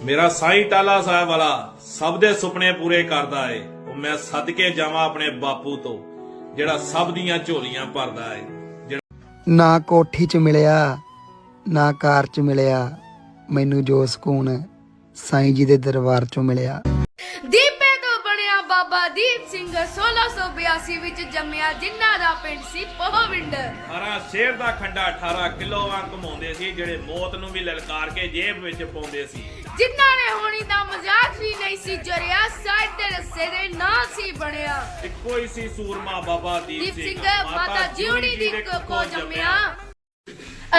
ਮੇਰਾ ਸਾਈਂ ਟਾਲਾ ਸਾਹਿਬ ਵਾਲਾ ਸਭ ਦੇ ਸੁਪਨੇ ਪੂਰੇ ਕਰਦਾ ਏ। ਉਹ ਮੈਂ ਸਦਕੇ ਜਾਵਾਂ ਆਪਣੇ ਬਾਪੂ ਤੋਂ ਜਿਹੜਾ ਸਭ ਦੀਆਂ ਝੋਲੀਆਂ ਭਰਦਾ ਏ। ਨਾ ਕੋਠੀ 'ਚ ਮਿਲਿਆ ਨਾ ਕਾਰ 'ਚ ਮਿਲਿਆ ਮੈਨੂੰ ਜੋ ਸਕੂਨ ਸਾਈਂ ਜੀ ਦੇ ਦਰਬਾਰ 'ਚੋਂ ਮਿਲਿਆ। ਬਣਿਆ ਬਾਬਾ ਦੀਪ ਸਿੰਘ 1682 ਵਿੱਚ ਜੰਮਿਆ ਜਿਨ੍ਹਾਂ ਦਾ ਪਿੰਡ ਸੀ ਪੋਹਵਿੰਡ। ਹਰਾ ਸ਼ੇਰ ਦਾ ਖੰਡਾ 18 ਕਿਲੋ ਵਾਂ ਘਮਾਉਂਦੇ ਸੀ ਜਿਹੜੇ ਮੌਤ ਨੂੰ ਵੀ ਲਲਕਾਰ ਕੇ ਜੇਬ ਵਿੱਚ ਪਾਉਂਦੇ ਸੀ। ਜਿਨ੍ਹਾਂ ਨੇ ਹੋਣੀ ਦਾ ਮਜ਼ਾਕ ਵੀ ਨਹੀਂ ਸੀ ਜਰਿਆ ਸਾਈਡ ਦੇ ਰਸੇ ਦੇ ਨਾਂ ਸੀ ਬਣਿਆ। ਇੱਕੋ ਹੀ ਸੀ ਸੂਰਮਾ ਬਾਬਾ ਦੀਪ ਸਿੰਘ ਮਾਤਾ ਜਿਉਣੀ ਦੀ ਕੋ ਜੰਮਿਆ।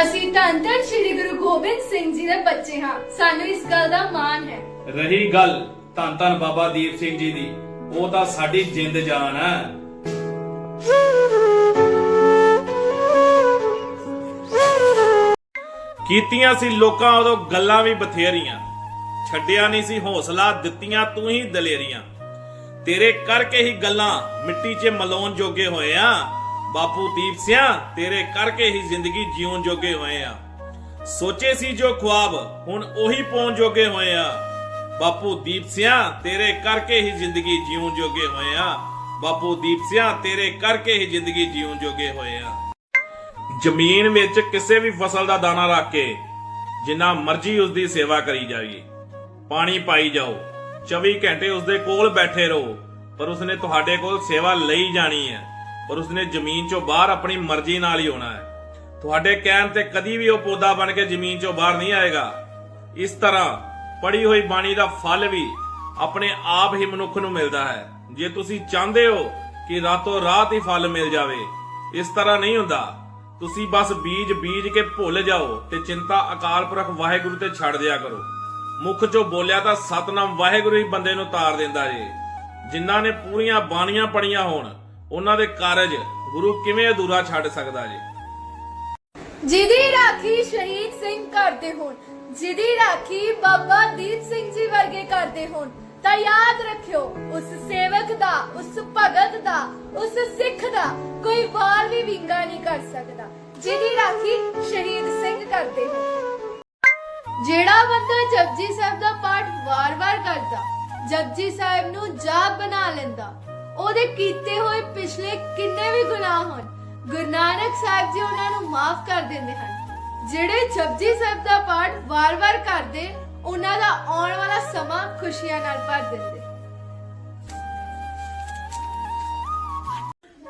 ਅਸੀਂ ਧੰਨ ਧੰਨ ਸ੍ਰੀ ਗੁਰੂ ਗੋਬਿੰਦ ਸਿੰਘ ਜੀ ਦੇ ਬੱਚੇ ਹਾਂ। ਸਾਨੂੰ ਇਸ ਗੱਲ ਦਾ ਮਾਣ ਹੈ। ਰਹੀ ਗੱਲ ਧੰਨ ਧੰਨ ਬਾਬਾ ਦੀਪ ਸਿੰਘ ਜੀ ਦੀ। ਉਹ ਤਾਂ ਸਾਡੀ ਜਿੰਦ ਜਾਨ ਹੈ ਕੀਤੀਆਂ ਸੀ ਲੋਕਾਂ ਉਦੋਂ ਗੱਲਾਂ ਵੀ ਬਥੇਰੀਆਂ। ਛੱਡਿਆ ਨਹੀਂ ਸੀ ਹੌਸਲਾ, ਦਿੱਤੀਆਂ ਤੂੰ ਹੀ ਦਲੇਰੀਆਂ। ਤੇਰੇ ਕਰਕੇ ਹੀ ਗੱਲਾਂ ਮਿੱਟੀ 'ਚ ਮਲਾਉਣ ਜੋਗੇ ਹੋਏ ਆ। ਬਾਪੂ ਦੀਪ ਸਿਆ, ਤੇਰੇ ਕਰਕੇ ਹੀ ਜ਼ਿੰਦਗੀ ਜਿਉਣ ਜੋਗੇ ਹੋਏ ਆ। ਸੋਚੇ ਸੀ ਜੋ ਖੁਆਬ, ਹੁਣ ਉਹੀ ਪਾਉਣ ਜੋਗੇ ਹੋਏ ਆ। ਬਾਪੂ ਦੀਪ ਸਿਆ, ਤੇਰੇ ਕਰਕੇ ਹੀ ਜ਼ਿੰਦਗੀ ਜਿਉਣ ਜੋਗੇ ਹੋਏ ਆ। ਬਾਪੂ ਦੀਪ ਸਿਆ, ਤੇਰੇ ਕਰਕੇ ਹੀ ਜ਼ਿੰਦਗੀ ਜਿਉਣ ਜੋਗੇ ਹੋਏ ਆ। ਜ਼ਮੀਨ ਵਿੱਚ ਕਿਸੇ ਵੀ ਫਸਲ ਦਾ ਦਾਣਾ ਰੱਖ ਕੇ, ਜਿੰਨਾ ਮਰਜ਼ੀ ਉਸ ਦੀ ਸੇਵਾ ਕਰੀ ਜਾਈਏ। ਪਾਣੀ ਪਾਈ ਜਾਓ 24 ਘੰਟੇ ਉਸ ਦੇ ਕੋਲ ਬੈਠੇ ਰਹੋ, ਪਰ ਉਸਨੇ ਤੁਹਾਡੇ ਕੋਲ ਸੇਵਾ ਲਈ ਜਾਣੀ ਹੈ, ਪਰ ਉਸਨੇ ਜ਼ਮੀਨ ਚੋਂ ਬਾਹਰ ਆਪਣੀ ਮਰਜ਼ੀ ਨਾਲ ਹੀ ਹੋਣਾ ਹੈ। ਤੁਹਾਡੇ ਕਹਿਣ ਤੇ ਕਦੀ ਵੀ ਉਹ ਪੌਦਾ ਬਣ ਕੇ ਜ਼ਮੀਨ ਚੋਂ ਬਾਹਰ ਨਹੀਂ ਆਏਗਾ। ਇਸ ਤਰ੍ਹਾਂ ਪੜੀ ਹੋਈ ਬਾਣੀ ਦਾ ਫਲ ਵੀ ਆਪਣੇ ਆਪ ਹੀ ਮਨੁੱਖ ਨੂੰ ਮਿਲਦਾ ਹੈ। ਜੇ ਤੁਸੀਂ ਚਾਹੁੰਦੇ ਹੋ ਕਿ ਰਾਤੋਂ ਰਾਤ ਹੀ ਫਲ ਮਿਲ ਜਾਵੇ, ਇਸ ਤਰ੍ਹਾਂ ਨਹੀਂ ਹੁੰਦਾ। ਤੁਸੀਂ ਬਸ ਬੀਜ ਬੀਜ ਕੇ ਭੁੱਲ ਜਾਓ ਤੇ ਚਿੰਤਾ ਅਕਾਲ ਪੁਰਖ ਵਾਹਿਗੁਰੂ ਤੇ ਛੱਡ ਦਿਆ ਕਰੋ। ਮੁਖ ਚੋਂ ਬੋਲਿਆ ਤਾਂ ਸਤਨਾਮ ਵਾਹਿਗੁਰੂ ਹੀ ਬੰਦੇ ਨੂੰ ਤਾਰ ਦਿੰਦਾ ਜੇ ਜਿਨ੍ਹਾਂ ਨੇ ਪੂਰੀਆਂ ਬਾਣੀਆਂ ਪੜੀਆਂ ਹੋਣ, ਉਹਨਾਂ ਦੇ ਕਾਰਜ ਗੁਰੂ ਕਿਵੇਂ ਅਧੂਰਾ ਛੱਡ ਸਕਦਾ ਜੀ ਜਿਹਦੀ ਰਾਖੀ ਸ਼ਹੀਦ ਸਿੰਘ ਕਰਦੇ ਹੋਣ ਜਿਹਦੀ ਰਾਖੀ ਬਾਬਾ ਦੀਪ ਸਿੰਘ ਜੀ ਵਰਗੇ ਕਰਦੇ ਹੋਣ, ਤਾਂ ਯਾਦ ਰੱਖਿਓ, ਉਸ ਸੇਵਕ ਦਾ, ਉਸ ਭਗਤ ਦਾ, ਉਸ ਸਿੱਖ ਦਾ ਕੋਈ ਵਾਰ ਵੀ ਵਿੰਗਾ ਨਹੀਂ ਕਰ ਸਕਦਾ। ਜਿਹਦੀ ਰਾਖੀ ਸ਼ਹੀਦ ਸਿੰਘ ਕਰਦੇ ਹੋਣ। ਜਿਹੜਾ ਬੰਦਾ ਜਪਜੀ ਸਾਹਿਬ ਦਾ ਪਾਠ ਵਾਰ-ਵਾਰ ਕਰਦਾ, ਜਪਜੀ ਸਾਹਿਬ ਨੂੰ ਜਾਪ ਬਣਾ ਲੈਂਦਾ, ਉਹਦੇ ਕੀਤੇ ਹੋਏ ਪਿਛਲੇ ਕਿੰਨੇ ਵੀ ਗੁਨਾਹ ਹੋਣ, ਗੁਰੂ ਨਾਨਕ ਸਾਹਿਬ ਜੀ ਉਹਨਾਂ ਨੂੰ ਮਾਫ ਕਰ ਦਿੰਦੇ ਹਨ। ਜਿਹੜੇ ਜਪਜੀ ਸਾਹਿਬ ਦਾ ਪਾਠ ਵਾਰ-ਵਾਰ ਕਰਦੇ, ਉਹਨਾਂ ਦਾ ਆਉਣ ਵਾਲਾ ਸਮਾਂ ਖੁਸ਼ੀਆਂ ਨਾਲ ਭਰ ਦਿੰਦੇ।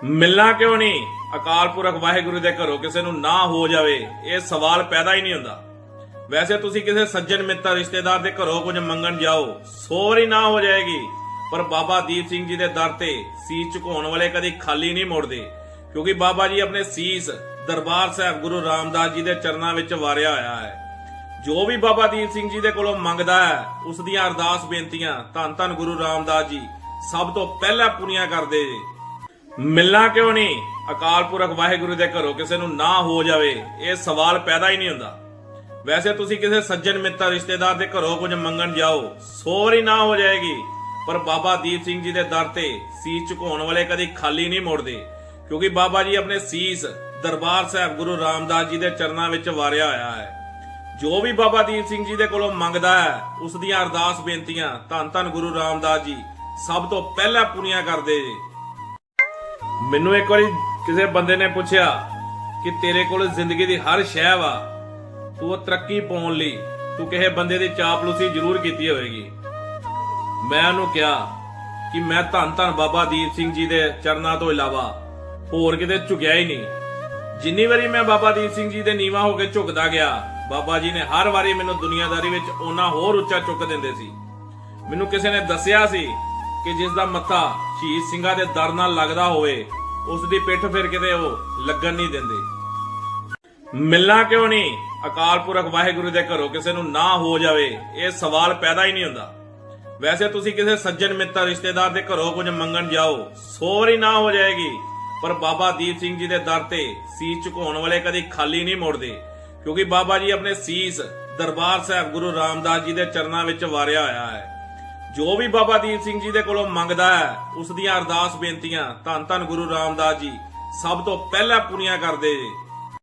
ਮਿਲਣਾ ਕਿਉਂ ਨਹੀਂ? ਅਕਾਲ ਪੁਰਖ ਵਾਹਿਗੁਰੂ ਦੇ ਘਰੋਂ ਕਿਸੇ ਨੂੰ ਨਾ ਹੋ ਜਾਵੇ, ਇਹ ਸਵਾਲ ਪੈਦਾ ਹੀ ਨਹੀਂ ਹੁੰਦਾ। ਵੈਸੇ ਤੁਸੀਂ ਕਿਸੇ ਸੱਜਣ ਮਿੱਤਰ, ਰਿਸ਼ਤੇਦਾਰ ਦੇ ਘਰੋਂ ਕੁਝ ਮੰਗਣ ਜਾਓ ਸੌ ਵਾਰੀ ਨਾ ਹੋ ਜਾਏਗੀ। ਪਰ ਬਾਬਾ ਦੀਪ ਸਿੰਘ ਜੀ ਦੇ ਦਰ ਤੇ ਸੀਸ ਝੁਕਾਉਣ ਵਾਲੇ ਕਦੀ ਖਾਲੀ ਨਹੀਂ ਮੁੜਦੇ। ਕਿਉਂਕਿ ਬਾਬਾ ਜੀ ਆਪਣੇ ਸੀਸ ਦਰਬਾਰ ਸਾਹਿਬ ਗੁਰੂ ਰਾਮਦਾਸ ਜੀ ਦੇ ਚਰਨਾਂ ਵਿੱਚ ਵਾਰਿਆ ਹੋਇਆ ਹੈ। ਜੋ ਵੀ ਬਾਬਾ ਦੀਪ ਸਿੰਘ ਜੀ ਦੇ ਕੋਲੋਂ ਮੰਗਦਾ ਹੈ, ਉਸ ਦੀਆਂ ਅਰਦਾਸ ਬੇਨਤੀਆਂ ਧੰਨ ਧੰਨ ਗੁਰੂ ਰਾਮਦਾਸ ਜੀ ਸਭ ਤੋਂ ਪਹਿਲਾਂ ਪੂਰੀਆਂ ਕਰਦੇ ਜੇ। ਮਿਲਣਾ ਕਿਉਂ ਨਹੀਂ? ਅਕਾਲ ਪੁਰਖ ਵਾਹਿਗੁਰੂ ਦੇ ਘਰੋਂ ਕਿਸੇ ਨੂੰ ਨਾ ਹੋ ਜਾਵੇ, ਇਹ ਸਵਾਲ ਪੈਦਾ ਹੀ ਨਹੀਂ ਹੁੰਦਾ। ਵੈਸੇ ਤੁਸੀਂ ਕਿਸੇ ਸੱਜਣ ਮਿੱਤਰ ਰਿਸ਼ਤੇਦਾਰ ਦੇ ਘਰੋਂ ਕੁਝ ਮੰਗਣ ਜਾਓ ਸੌ ਵਾਰੀ ਨਾ ਹੋ ਜਾਏਗੀ। ਪਰ ਬਾਬਾ ਦੀਪ ਸਿੰਘ ਜੀ ਦੇ ਦਰ ਤੇ ਸੀਸ ਝੁਕਾਉਣ ਵਾਲੇ ਕਦੀ ਖਾਲੀ ਨਹੀਂ ਮੁੜਦੇ। ਕਿਉਂਕਿ ਬਾਬਾ ਜੀ ਆਪਣੇ ਸੀਸ ਦਰਬਾਰ ਸਾਹਿਬ ਗੁਰੂ ਰਾਮਦਾਸ ਜੀ ਦੇ ਚਰਨਾਂ ਵਿੱਚ ਵਾਰਿਆ ਹੋਇਆ ਹੈ। ਜੋ ਵੀ ਬਾਬਾ ਦੀਪ ਸਿੰਘ ਜੀ ਦੇ ਕੋਲੋਂ ਮੰਗਦਾ ਹੈ, ਉਸ ਦੀਆਂ ਅਰਦਾਸ ਬੇਨਤੀਆਂ ਧੰਨ ਧੰਨ ਗੁਰੂ ਰਾਮਦਾਸ ਜੀ, ਸਭ ਤੋਂ ਪਹਿਲਾਂ ਪੂਰੀਆਂ ਕਰਦੇ ਜੇ। ਮੈਨੂੰ ਇੱਕ ਵਾਰੀ ਕਿਸੇ ਬੰਦੇ ਨੇ ਪੁੱਛਿਆ ਕਿ ਤੇਰੇ ਕੋਲ ਜ਼ਿੰਦਗੀ ਦੀ ਹਰ ਸ਼ੈ ਵਾ ਤੂੰ ਉਹ ਤਰੱਕੀ ਪਾਉਣ ਲਈ ਤੂੰ ਕਿਸੇ ਬੰਦੇ ਦੀ ਚਾਪਲੂਸੀ ਜ਼ਰੂਰ ਕੀਤੀ ਹੋਵੇਗੀ। ਮੈਂ ਉਹਨੂੰ ਕਿਹਾ ਕਿ ਮੈਂ ਧੰਨ ਧੰਨ ਬਾਬਾ ਦੀਪ ਸਿੰਘ ਜੀ ਦੇ ਚਰਨਾਂ ਤੋਂ ਇਲਾਵਾ ਹੋਰ ਕਿਤੇ ਝੁਕਿਆ ਹੀ ਨਹੀਂ। ਜਿੰਨੀ ਵਾਰੀ ਮੈਂ ਬਾਬਾ ਦੀਪ ਸਿੰਘ ਜੀ ਦੇ ਨੀਵਾ ਹੋ ਕੇ ਝੁਕਦਾ ਗਿਆ, ਬਾਬਾ ਜੀ ਨੇ ਹਰ ਵਾਰੀ ਮੈਨੂੰ ਦੁਨੀਆਦਾਰੀ ਵਿੱਚ ਉਹਨਾਂ ਹੋਰ ਉੱਚਾ ਚੁੱਕ ਦਿੰਦੇ ਸੀ। ਮੈਨੂੰ ਕਿਸੇ ਨੇ ਦੱਸਿਆ ਸੀ ਕਿ ਜਿਸ ਦਾ ਮੱਥਾ ਸ਼ਹੀਦ ਸਿੰਘਾਂ ਦੇ ਦਰ ਨਾਲ ਲੱਗਦਾ ਹੋਵੇ, ਉਸ ਦੀ ਪਿੱਠ ਫਿਰ ਕਿਤੇ ਉਹ ਲੱਗਣ ਨਹੀਂ ਦਿੰਦੇ। ਮਿਲਣਾ ਕਿਉਂ ਨਹੀਂ? ਅਕਾਲ ਪੁਰਖ ਵਾਹਿਗੁਰੂ ਦੇ ਘਰੋਂ ਕਿਸੇ ਨੂੰ ਨਾ ਹੋ ਜਾਵੇ, ਇਹ ਸਵਾਲ ਪੈਦਾ ਹੀ ਨਹੀਂ ਹੁੰਦਾ। ਵੈਸੇ ਤੁਸੀਂ ਕਿਸੇ ਸੱਜਣ ਮਿੱਤਰ ਰਿਸ਼ਤੇਦਾਰ ਦੇ ਘਰੋਂ ਕੁਝ ਮੰਗਣ ਜਾਓ ਸੌ ਵਾਰੀ ਨਾ ਹੋ ਜਾਏਗੀ। ਪਰ ਬਾਬਾ ਦੀਪ ਸਿੰਘ ਜੀ ਦੇ ਦਰ ਤੇ ਸੀਸ ਝੁਕਾਉਣ ਵਾਲੇ ਕਦੀ ਖਾਲੀ ਨਹੀਂ ਮੁੜਦੇ, ਕਿਉਂਕਿ ਬਾਬਾ ਜੀ ਆਪਣੇ ਸੀਸ ਦਰਬਾਰ ਸਾਹਿਬ ਗੁਰੂ ਰਾਮਦਾਸ ਜੀ ਦੇ ਚਰਨਾਂ ਵਿੱਚ ਵਾਰਿਆ ਹੋਇਆ ਹੈ। ਜੋ ਵੀ ਬਾਬਾ ਦੀਪ ਸਿੰਘ ਜੀ ਦੇ ਕੋਲੋਂ ਮੰਗਦਾ ਹੈ, ਉਸ ਦੀਆਂ ਅਰਦਾਸ ਬੇਨਤੀਆਂ ਧੰਨ ਧੰਨ ਗੁਰੂ ਰਾਮਦਾਸ ਜੀ, ਸਭ ਤੋਂ ਪਹਿਲਾਂ ਪੂਰੀਆਂ ਕਰਦੇ। ਜੇ